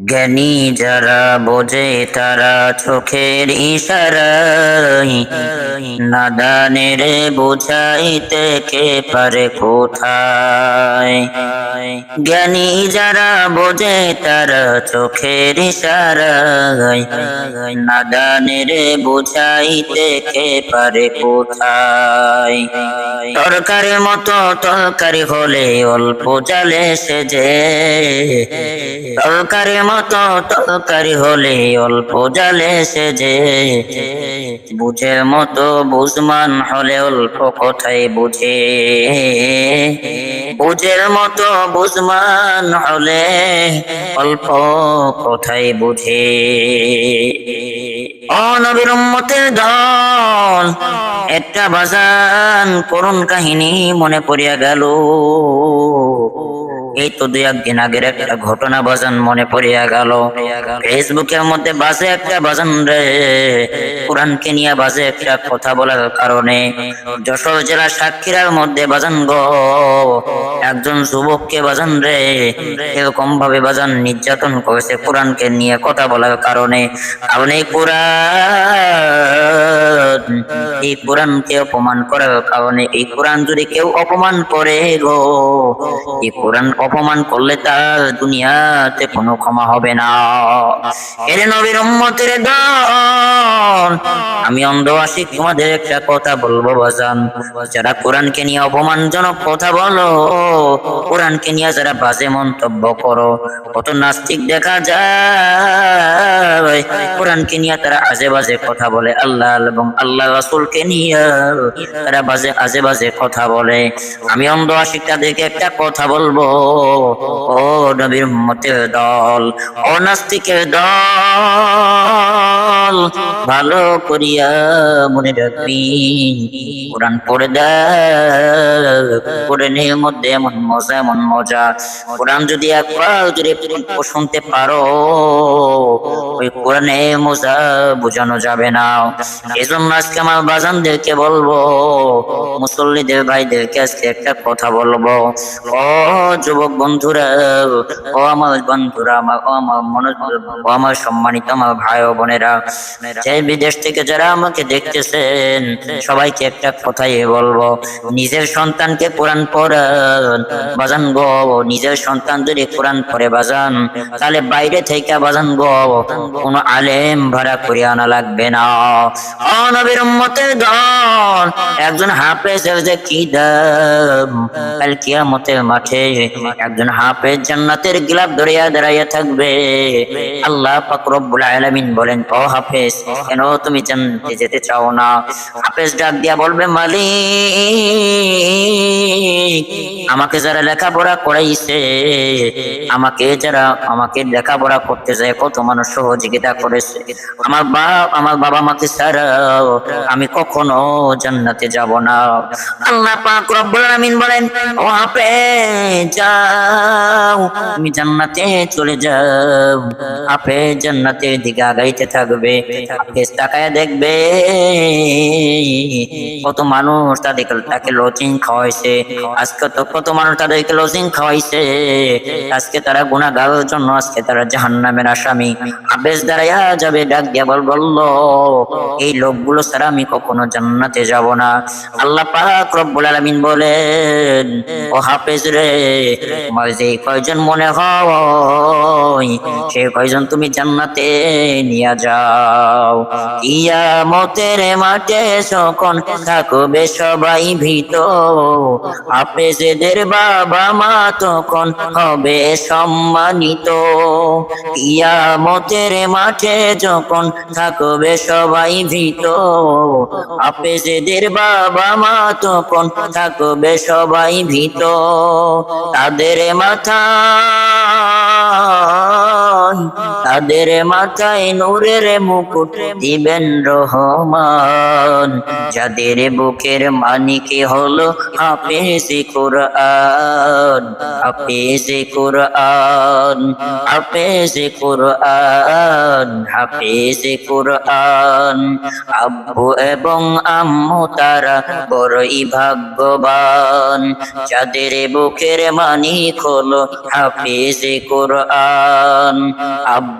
জ্ঞানী যারা বোঝে তারা চোখের ইশারাই নাদানের বুঝাইতে কে পারে কোথায়? জ্ঞানী যারা বোঝে তারা চোখের ইশারাই নাদানের বুঝাইতে কে পারে কোথায়? তরকারির মতো তরকারি হলে অল্প জালে সেজে তরকারির মতো তরকারি হলে অল্প জালে সেজে। বুঝের মতো বুঝমান হলে অল্প কথাই বুঝে। বুঝের মতো বুঝমান হলে অল্প কথাই বুঝে। অনবীর উম্মতের দল, একটা বাজান করুণ কাহিনী মনে পড়িয়া গেল। এই তো দুই একদিন আগের একটা ঘটনা বাজান মনে পড়িয়া গেল। ফেসবুকের মধ্যে বাজে একটা বাজান রে। কোরআনকে নিয়ে বাজে একটা কথা বলার কারণে যশোর জেলা সাক্ষীরার মধ্যে বাজান গো। একজন যুবককে বাজান রে এরকম ভাবে বাজান নির্যাতন করেছে কোরআনকে নিয়ে কথা বলার কারণে। কারণ এই কোরআন এই কোরআনকে অপমান করার কারণে, এই কোরআন যদি কেউ অপমান করে গো, এই কোরআন অপমান করলে তার দুনিয়াতে কোনো ক্ষমা হবে না। এর নবীর উম্মতের দল আমি অন্ধ আশিক তোমাদের একটা কথা বলব বাজান। যারা কোরআনকে নিয়ে অপমানজনক কথা বলো, কোরআনকে নিয়ে যারা বাজে মন্তব্য করো, কত নাস্তিক দেখা যায়। কোরআনকে নিয়ে তারা আজে বাজে কথা বলে, আল্লাহ এবং আল্লাহ রাসূলকে নিয়ে তারা বাজে, আজে বাজে কথা বলে। আমি অন্ধ আশিক দেখে একটা কথা বলব, ও নবীর উম্মতের দল, ও নাস্তিকের দল, ভালো করিয়া মনে রাখবি। কোরআন পড়ে দেখ কোরআনের মধ্যে এমন মজা এমন মজা। কোরআন যদি একবার যদি শুনতে পারো বোঝানো যাবে না। আজকে আমার বাজানদেরকে বলব, মুসল্লিদের ভাইদেরকে আজকে একটা কথা বলব। ও যুবক বন্ধুরা, ও আমার বন্ধুরা, আমার, ও আমার ও আমার সম্মানিত, আমার ভাই ও বোনেরা, যে বিদেশ থেকে যারা আমাকে দেখতেছেন, সবাইকে একটা কথাই বলব, নিজের সন্তানকে কোরআন পড়ান, বাজান গো, নিজের সন্তান যদি কোরআন পড়ে বাজান, তাহলে বাইরে থেকে বাজান গো কোন আলেম ভাড়া করে আনা লাগবে না। অনবীর একজন হাফেজের যে কি দাম মাঠে একজন হাফেজ জান্নাতের গিলাপ ধরিয়া দাঁড়াইয়া থাকবে। আল্লাহ পাক রব্বুল বলেন, ও হাফেজ, কেন তুমি জান্নাতে যেতে চাও না? হাফেজ ডাক দিয়া বলবে, মালিক, আমাকে যারা লেখাপড়া করাইছে, আমাকে যারা, আমাকে লেখাপড়া করতে যায় কত মানুষ সহযোগিতা করেছে, আমার বাপ, আমার বাবা মাকে ছাড়া আমি কখনো জান্নাতে যাব না। আল্লাহ পাক রব্বুল আলামিন বলেন, ও হাফেজ, যাও, তুমি জান্নাতে চলে যাও। হাফেজ জান্নাতের দিকে আগাইতে থাকবে, হাফেজ তাকায় দেখবে কত মানুষ তাদেরকে, তাকে লজিং খাওয়াইছে, আজকে তো কত মানুষ তাদেরকে লজিং খাওয়াইছে। আজকে তারা গুণাগারের জন্য, আজকে তারা জাহান্নামের আসামি। হাফেজ দাঁড়াইয়া যাবে, ডাক দিয়া বল, বলল, এই লোকগুলো ছাড়া আমি কখনো জান্নাতে যাব না। আল্লাহ পাক রব্বুল আলামিন বলেন, ও হাফেজ রে, তোমার যে কয়জন মনে হয়, সে কয়জন তুমি জান্নাতে নিয়ে যাও। ইয়া মতের মাঠে যখন থাকবে সবাই ভীত। হাফেজেদের বাবা মা তখন হবে সম্মানিত। কিয়ামতের মাঠে যখন থাকবে সবাই ভীত। হাফেজেদের বাবা মা তখন থাকবে সবাই ভীত। তাদের মাথা তাদের মাথায় নূরের মুকুট দিবেন রহমান। যাদের বুকের মানিকে হলো হাফেজ কোরআন হাফেজ কোরআন হাফেজ কোরআন হাফেজ কোরআন। আব্বু এবং আম্মু তারা বড়ই ভাগ্যবান। যাদের বুকের মানিক হলো হাফেজ কোরআন, আব্বু